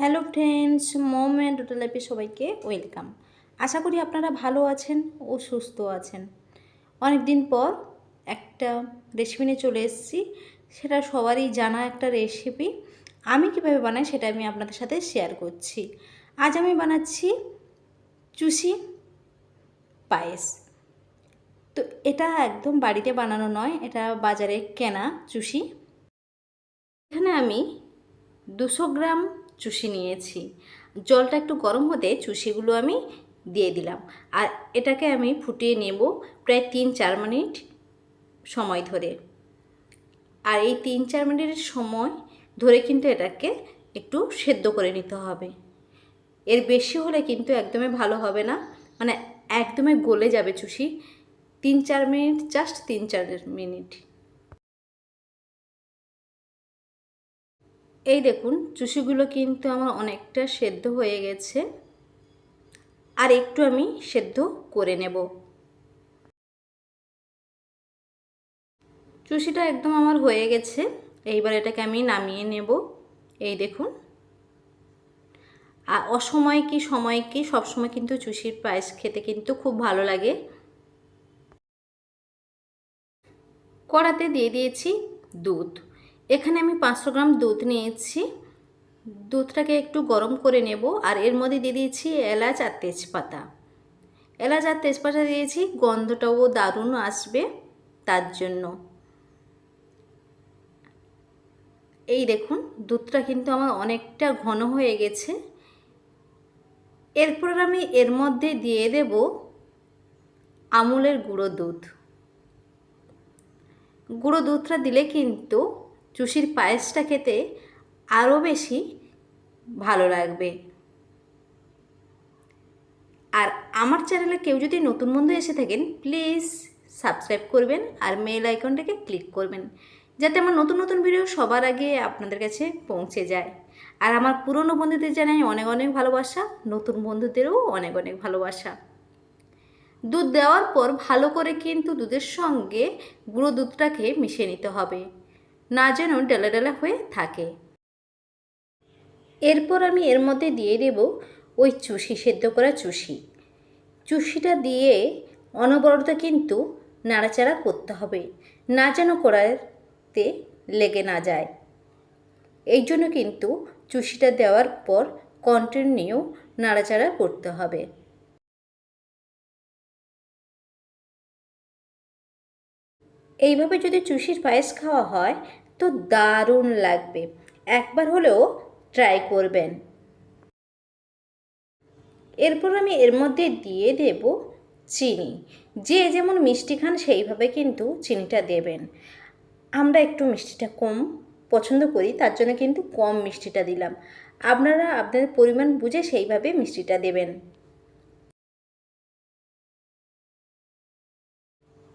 Hello friends, মোম and লাইফে সবাইকে ওয়েলকাম। আশা করি আপনারা ভালো আছেন ও সুস্থ আছেন। অনেক দিন পর একটা রেসিপি নিয়ে চলে এসেছি, সেটা সবারই জানা একটা রেসিপি আমি কীভাবে বানাই সেটা আমি আপনাদের সাথে শেয়ার করছি। আজ আমি বানাচ্ছি চুষি পায়েস। তো এটা একদম বাড়িতে বানানো নয়, এটা বাজারে কেনা চুষি এখানে আমি দুশো গ্রাম চুষি নিয়েছি। জলটা একটু গরম হতে চুষিগুলো আমি দিয়ে দিলাম। আর এটাকে আমি ফুটিয়ে নেব প্রায় তিন চার মিনিট সময় ধরে। আর এই তিন চার মিনিটের সময় ধরে কিন্তু এটাকে একটু সেদ্ধ করে নিতে হবে। এর বেশি হলে কিন্তু একদমই ভালো হবে না। মানে একদমই গলে যাবে চুষি। তিন চার মিনিট, জাস্ট তিন চার মিনিট। এই দেখুন, চুষিগুলো কিন্তু আমার অনেকটা সেদ্ধ হয়ে গেছে। আর একটু আমি সেদ্ধ করে নেব। চুষিটা একদম আমার হয়ে গেছে। এইবার এটাকে আমি নামিয়ে নেব। এই দেখুন। আর অসময় কি সময় কি, সবসময় কিন্তু চুষির পায়েস খেতে কিন্তু খুব ভালো লাগে। কড়াতে দিয়ে দিয়েছি দুধ। এখানে আমি পাঁচশো গ্রাম দুধ নিয়েছি। দুধটাকে একটু গরম করে নেব আর এর মধ্যে দিয়ে দিয়েছি এলাচ আর তেজপাতা। এলাচ আর তেজপাতা দিয়েছি, গন্ধটাও দারুণ আসবে তার জন্য। এই দেখুন, দুধটা কিন্তু আমার অনেকটা ঘন হয়ে গেছে। এরপর আমি এর মধ্যে দিয়ে দেব আমুলের গুঁড়ো দুধ। গুঁড়ো দুধটা দিলে কিন্তু চুষির পায়েসটা খেতে আরও বেশি ভালো লাগবে। আর আমার চ্যানেলে কেউ যদি নতুন বন্ধু এসে থাকেন, প্লিজ সাবস্ক্রাইব করবেন আর মেল আইকনটাকে ক্লিক করবেন, যাতে আমার নতুন নতুন ভিডিও সবার আগে আপনাদের কাছে পৌঁছে যায়। আর আমার পুরনো বন্ধুদের জানাই অনেক অনেক ভালোবাসা, নতুন বন্ধুদেরও অনেক অনেক ভালোবাসা। দুধ দেওয়ার পর ভালো করে কিন্তু দুধের সঙ্গে গুঁড়ো দুধটাকে মিশিয়ে নিতে হবে। না যেন ডেলা ডেলা হয়ে থাকে। এরপর আমি এর মধ্যে দিয়ে দেব ওই চুষি, সেদ্ধ করা চুষি। চুষিটা দিয়ে অনবরত কিন্তু নাড়াচাড়া করতে হবে, না যেন কড়াইতে লেগে না যায়। এই জন্য কিন্তু চুষিটা দেওয়ার পর কন্টিনিউ নাড়াচাড়া করতে হবে। এইভাবে যদি চুষির পায়েস খাওয়া হয়, তো দারুণ লাগবে। একবার হলেও ট্রাই করবেন। এরপর আমি এর মধ্যে দিয়ে দেব চিনি। যে যেমন মিষ্টি খান, সেইভাবে কিন্তু চিনিটা দেবেন। আমরা একটু মিষ্টিটা কম পছন্দ করি, তার জন্য কিন্তু কম মিষ্টিটা দিলাম। আপনারা আপনাদের পরিমাণ বুঝে সেইভাবে মিষ্টিটা দেবেন।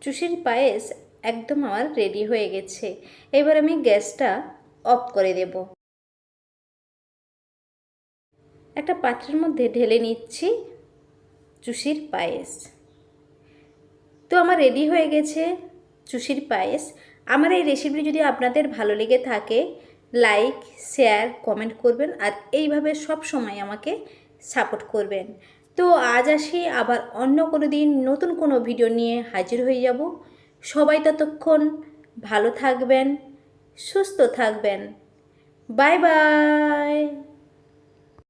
চুষির পায়েস একদম আমার রেডি হয়ে গেছে। এবার আমি গ্যাসটা অফ করে দেব। একটা পাত্রের মধ্যে ঢেলে নিচ্ছি চুষির পায়েস। তো আমার রেডি হয়ে গেছে চুষির পায়েস। আমার এই রেসিপিটি যদি আপনাদের ভালো লেগে থাকে লাইক শেয়ার কমেন্ট করবেন আর এইভাবে সব সময় আমাকে সাপোর্ট করবেন। তো আজ আসি, আবার অন্য কোনো দিন নতুন কোনো ভিডিও নিয়ে হাজির হয়ে যাব। সবাই ততক্ষণ ভালো থাকবেন সুস্থ থাকবেন। Bye bye!